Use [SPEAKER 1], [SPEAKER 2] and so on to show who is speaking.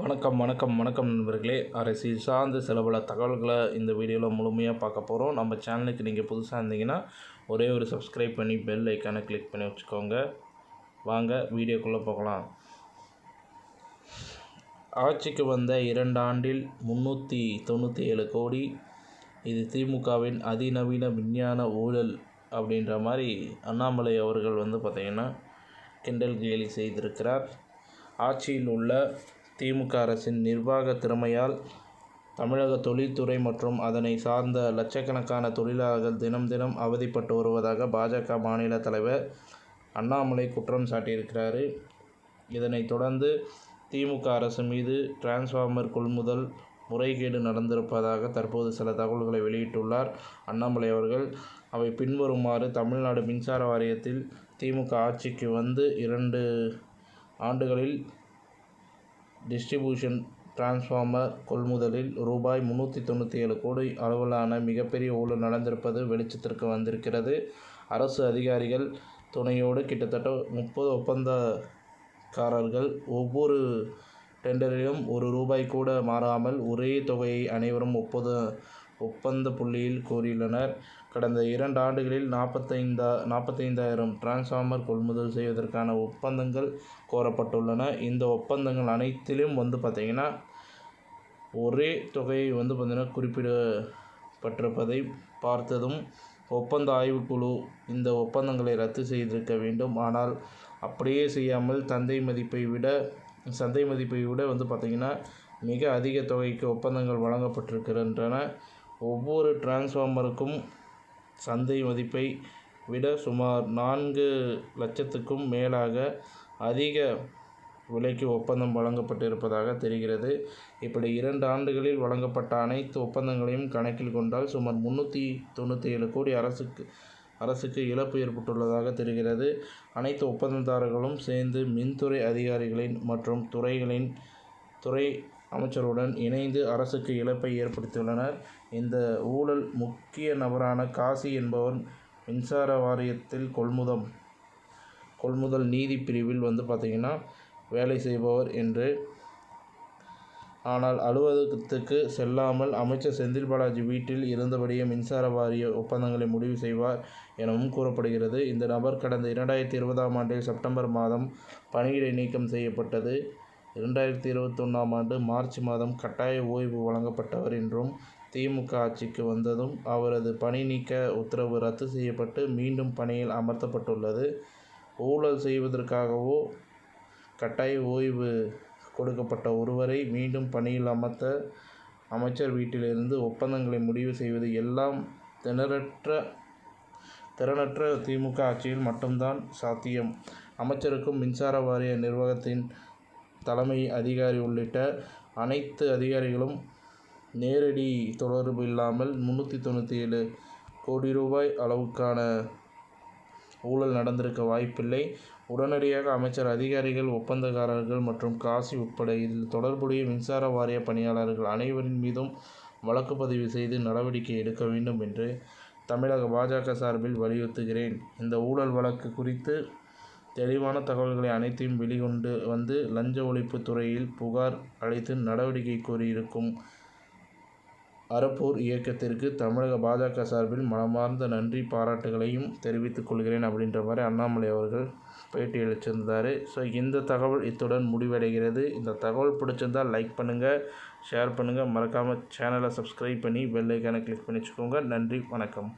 [SPEAKER 1] வணக்கம் வணக்கம் வணக்கம் நண்பர்களே. அரசியல் சார்ந்த சில பல தகவல்களை இந்த வீடியோவில் முழுமையாக பார்க்க போகிறோம் நம்ம சேனலுக்கு நீங்கள் புதுசாக இருந்தீங்கன்னா ஒரே ஒரு சப்ஸ்கிரைப் பண்ணி பெல் ஐக்கானை கிளிக் பண்ணி வச்சுக்கோங்க. வாங்க வீடியோக்குள்ளே போகலாம். ஆட்சிக்கு வந்த இரண்டு ஆண்டில் முந்நூற்றி தொண்ணூற்றி ஏழு கோடி. இது திமுகவின் அதிநவீன விஞ்ஞான ஊழல் அப்படின்ற மாதிரி அண்ணாமலை அவர்கள் வந்து பார்த்திங்கன்னா கிண்டல் கேலி செய்திருக்கிறார். ஆட்சியில் உள்ள திமுக அரசின் நிர்வாக திறமையால் தமிழக தொழில்துறை மற்றும் அதனை சார்ந்த லட்சக்கணக்கான தொழிலாளர்கள் தினம் தினம் அவதிப்பட்டு வருவதாக பாஜக மாநில தலைவர் அண்ணாமலை குற்றம் சாட்டியிருக்கிறார். இதனைத் தொடர்ந்து திமுக அரசு மீது டிரான்ஸ்ஃபார்மர் கொள்முதல் முறைகேடு நடந்திருப்பதாக தற்போது சில தகவல்களை வெளியிட்டுள்ளார் அண்ணாமலை அவர்கள். அவை பின்வருமாறு தமிழ்நாடு மின்சார வாரியத்தில் திமுக ஆட்சிக்கு வந்து இரண்டு ஆண்டுகளில் டிஸ்ட்ரிபியூஷன் டிரான்ஸ்ஃபார்மர் கொள்முதலில் ரூபாய் முந்நூற்றி தொண்ணூற்றி ஏழு கோடி அளவிலான மிகப்பெரிய ஊழல் நடந்திருப்பது வெளிச்சத்திற்கு வந்திருக்கிறது. அரசு அதிகாரிகள் துணையோடு கிட்டத்தட்ட முப்பது ஒப்பந்தக்காரர்கள் ஒவ்வொரு டெண்டரிலும் ஒரு ரூபாய் கூட மாறாமல் ஒரே தொகையை அனைவரும் ஒப்பத ஒப்பந்த புள்ளியில் கூறியுள்ளனர். கடந்த இரண்டு ஆண்டுகளில் நாற்பத்தைந்தா நாற்பத்தைந்தாயிரம் டிரான்ஸ்ஃபார்மர் கொள்முதல் செய்வதற்கான ஒப்பந்தங்கள் கோரப்பட்டுள்ளன. இந்த ஒப்பந்தங்கள் அனைத்திலும் வந்து பார்த்திங்கன்னா ஒரே தொகையை வந்து பார்த்திங்கன்னா குறிப்பிடப்பட்டிருப்பதை பார்த்ததும் ஒப்பந்த ஆய்வுக்குழு இந்த ஒப்பந்தங்களை ரத்து செய்திருக்க வேண்டும். ஆனால் அப்படியே செய்யாமல் தந்தை மதிப்பை விட சந்தை மதிப்பை விட வந்து பார்த்திங்கன்னா மிக அதிக தொகைக்கு ஒப்பந்தங்கள் வழங்கப்பட்டிருக்கின்றன. ஒவ்வொரு டிரான்ஸ்ஃபார்மருக்கும் சந்தை மதிப்பை விட சுமார் நான்கு லட்சத்துக்கும் மேலாக அதிக விலைக்கு ஒப்பந்தம் வழங்கப்பட்டிருப்பதாக தெரிகிறது. இப்படி இரண்டு ஆண்டுகளில் வழங்கப்பட்ட அனைத்து ஒப்பந்தங்களையும் கணக்கில் கொண்டால் சுமார் முந்நூற்றி தொண்ணூற்றி ஏழு கோடி அரசுக்கு அரசுக்கு இழப்பு ஏற்பட்டுள்ளதாக தெரிகிறது. அனைத்து ஒப்பந்ததாரர்களும் சேர்ந்து மின்துறை அதிகாரிகளின் மற்றும் துறைகளின் துறை அமைச்சருடன் இணைந்து அரசுக்கு இழப்பை ஏற்படுத்தியுள்ளனர். இந்த ஊழல் முக்கிய நபரான காசி என்பவர் மின்சார வாரியத்தில் கொள்முதல் கொள்முதல் நீதி பிரிவில் வந்து பார்த்திங்கன்னா வேலை செய்பவர் என்று. ஆனால் அலுவலகத்துக்கு செல்லாமல் அமைச்சர் செந்தில் பாலாஜி வீட்டில் இருந்தபடியே மின்சார வாரிய ஒப்பந்தங்களை முடிவு செய்வார் எனவும் கூறப்படுகிறது. இந்த நபர் கடந்த இரண்டாயிரத்தி இருபதாம் ஆண்டில் செப்டம்பர் மாதம் பணியிடை நீக்கம் செய்யப்பட்டது. இரண்டாயிரத்தி இருபத்தொன்னாம் ஆண்டு மார்ச் மாதம் கட்டாய ஓய்வு வழங்கப்பட்டவர் என்றும் திமுக ஆட்சிக்கு வந்ததும் அவரது பணி நீக்க உத்தரவு ரத்து செய்யப்பட்டு மீண்டும் பணியில் அமர்த்தப்பட்டுள்ளது. ஊழல் செய்வதற்காகவோ கட்டாய ஓய்வு கொடுக்கப்பட்ட ஒருவரை மீண்டும் பணியில் அமர்த்த அமைச்சர் வீட்டிலிருந்து ஒப்பந்தங்களை முடிவு செய்வது எல்லாம் திணறற்ற திறனற்ற திமுக ஆட்சியில் மட்டும்தான் சாத்தியம். அமைச்சருக்கும் மின்சார வாரிய நிர்வாகத்தின் தலைமை அதிகாரி உள்ளிட்ட அனைத்து அதிகாரிகளும் நேரடி தொடர்பு இல்லாமல் முந்நூற்றி தொண்ணூற்றி ஏழு கோடி ரூபாய் அளவுக்கான ஊழல் நடந்திருக்க வாய்ப்பில்லை. உடனடியாக அமைச்சர் அதிகாரிகள் ஒப்பந்தக்காரர்கள் மற்றும் காசி உட்பட இதில் தொடர்புடைய மின்சார வாரிய பணியாளர்கள் அனைவரின் மீதும் வழக்கு பதிவு செய்து நடவடிக்கை எடுக்க வேண்டும் என்று தமிழக பாஜக சார்பில் வலியுறுத்துகிறேன். இந்த ஊழல் வழக்கு குறித்து தெளிவான தகவல்களை அனைத்தையும் வெளிக்கொண்டு வந்து லஞ்ச ஒழிப்பு துறையில் புகார் அளித்து நடவடிக்கை கோரியிருக்கும் அறப்போர் இயக்கத்திற்கு தமிழக பாஜக சார்பில் மனமார்ந்த நன்றி பாராட்டுகளையும் தெரிவித்துக் கொள்கிறேன் அப்படின்ற மாதிரி அண்ணாமலை அவர்கள் பேட்டி அளிச்சிருந்தார். ஸோ இந்த தகவல் இத்துடன் முடிவடைகிறது. இந்த தகவல் பிடிச்சிருந்தால் லைக் பண்ணுங்கள் ஷேர் பண்ணுங்கள் மறக்காமல் சேனலை சப்ஸ்கிரைப் பண்ணி பெல் கிளிக் பண்ணி வச்சுக்கோங்க நன்றி வணக்கம்.